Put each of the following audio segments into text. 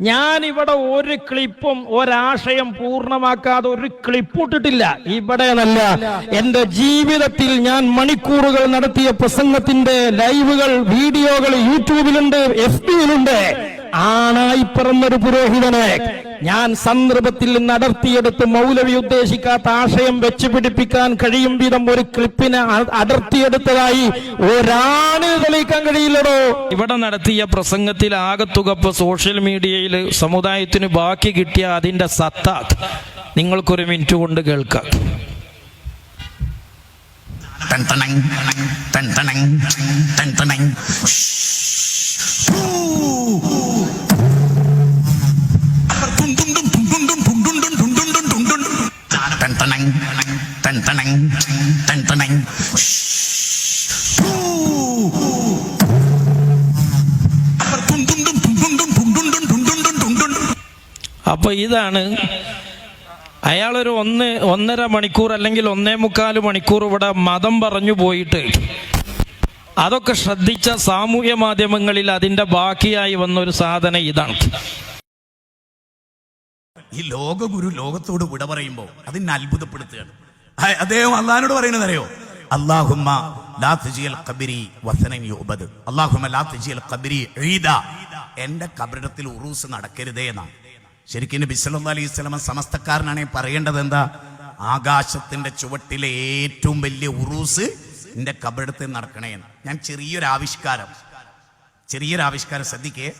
ഞാൻ ഇവിടെ ഒരു ക്ലിപ്പും ഒരാശയം പൂർണമാക്കാതെ ഒരു ക്ലിപ്പ് ഇട്ടിട്ടില്ല ഇവിടെ നല്ല എന്റെ ജീവിതത്തിൽ ഞാൻ മണിക്കൂറുകൾ നടത്തിയ പ്രസംഗത്തിന്റെ ലൈവുകൾ വീഡിയോകൾ യൂട്യൂബിലുണ്ട് എഫ് ബിയിലുണ്ട്. ആണായി പിറന്നൊരു പുരോഹിതനെ ഞാൻ സന്ദർഭത്തിൽ നിന്ന് അടർത്തിയെടുത്ത് മൗലവി ഉദ്ദേശിക്കാത്ത ആശയം വെച്ച് പിടിപ്പിക്കാൻ കഴിയും വിധം ഒരു ക്ലിപ്പിനെ അടർത്തിയെടുത്തതായി ഒരാണ് തെളിയിക്കാൻ കഴിയില്ലടോ. ഇവിടെ നടത്തിയ പ്രസംഗത്തിൽ ആകത്തുക ഇപ്പൊ സോഷ്യൽ മീഡിയയിൽ സമുദായത്തിന് ബാക്കി കിട്ടിയ അതിന്റെ സത്ത നിങ്ങൾക്കൊരു മിനിറ്റ് കൊണ്ട് കേൾക്കാം. തൻ tanang, തൻ tanang, തൻ tanang. അപ്പൊ ഇതാണ് അയാളൊരു ഒന്ന് ഒന്നര മണിക്കൂർ അല്ലെങ്കിൽ ഒന്നേ മുക്കാൽ മണിക്കൂർ ഇവിടെ മതം പറഞ്ഞു പോയിട്ട് അതൊക്കെ ശ്രദ്ധിച്ച സാമൂഹ്യ മാധ്യമങ്ങളിൽ അതിന്റെ ബാക്കിയായി വന്ന ഒരു സാധനം ഇതാണ്. ഈ ലോകഗുരു ലോകത്തോട് വിട പറയുമ്പോൾ അതിനെ അത്ഭുതപ്പെടുത്തുകയാണ്. അദ്ദേഹം അള്ളഹാനോട് പറയുന്നത് അറിയോ? അള്ളാഹുമ്മ എന്റെ കബരിടത്തിൽ ഉറൂസ് നടക്കരുതേ എന്നാണ്. ശരിക്കും നബി അലൈഹി സ്വലമ സമസ്തക്കാരനാണെങ്കിൽ പറയേണ്ടത് എന്താ? ആകാശത്തിന്റെ ചുവട്ടിലെ ഏറ്റവും വലിയ ഉറൂസ് എന്റെ കബറിടത്തിൽ നടക്കണേന്ന് ഞാൻ ചെറിയൊരു ആവിഷ്കാരം ചെറിയൊരു ആവിഷ്കാരം ശ്രദ്ധിക്കേ.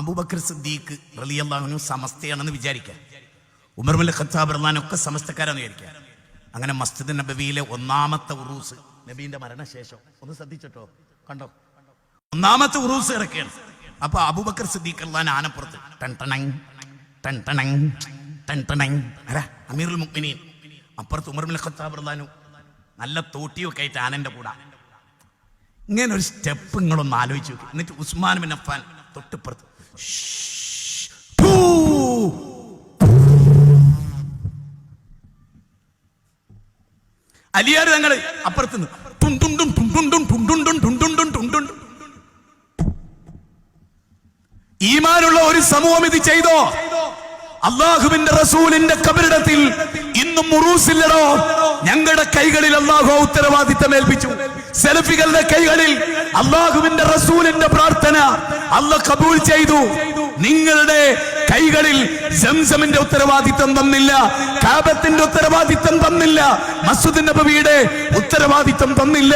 അബൂബക്കർ സിദ്ദീഖ് റളിയല്ലാഹുവിനും സമസ്തയാണെന്ന് വിചാരിക്കാം. ഉമർ ഖത്താബ് റഹ്ലാനൊക്കെ സമസ്തക്കാരാന്ന് വിചാരിക്കാം. അങ്ങനെ മസ്ജിദ് നബവിയിലെ ഒന്നാമത്തെ ഉറൂസ് നബീന്റെ മരണശേഷം. ഒന്ന് ശ്രദ്ധിച്ചിട്ടോ? കണ്ടോ? ഒന്നാമത്തെ ഉറൂസ് ഇറക്കുകയാണ് അപ്പൊ അബൂബക്കർ സിദ്ദീഖ് റഹ്ലാൻ ആനപ്പുറത്ത് ടൺ ടണങ് ടൺ ടണങ് ടൺ ടണങ്. ആരാ? അമീറുൽ മുഅ്മിനീൻ. അപ്പുറത്ത് ഉമർ ഖത്താബ് റഹ്ലാനു നല്ല തോട്ടിയൊക്കെ ആയിട്ട് ആനന്റെ കൂടെ. ഇങ്ങനെ ഒരു സ്റ്റെപ്പ് നിങ്ങളൊന്ന് ആലോചിച്ചു എന്നിട്ട് ഉസ്മാൻ ബിൻ അഫ്ഫാൻ തൊട്ടിപ്പുറത്ത്. അലിയാർ തങ്ങൾ അപ്പുറത്ത് നിന്ന് തുണ്ടുണ്ടും ഈമാനുള്ള ഒരു സമൂഹം ഇത് ചെയ്തോ അള്ളാഹുവിന്റെ റസൂലിന്റെ കബരിടത്തിൽ ഇന്നും മുറൂസില്ലടോ ഞങ്ങളുടെ കൈകളിൽ അള്ളാഹു ഉത്തരവാദിത്തം ഏൽപ്പിച്ചു. സെൽഫികളുടെ കൈകളിൽ അള്ളാഹുവിന്റെ റസൂലിന്റെ പ്രാർത്ഥന അല്ല കബൂൽ ചെയ്തു. നിങ്ങളുടെ കൈകളിൽ സംസമിന്റെ ഉത്തരവാദിത്തം തന്നില്ല കാബത്തിന്റെ ഉത്തരവാദിത്തം തന്നില്ല മസ്ജിദ് നബിയുടെ ഉത്തരവാദിത്തം തന്നില്ല.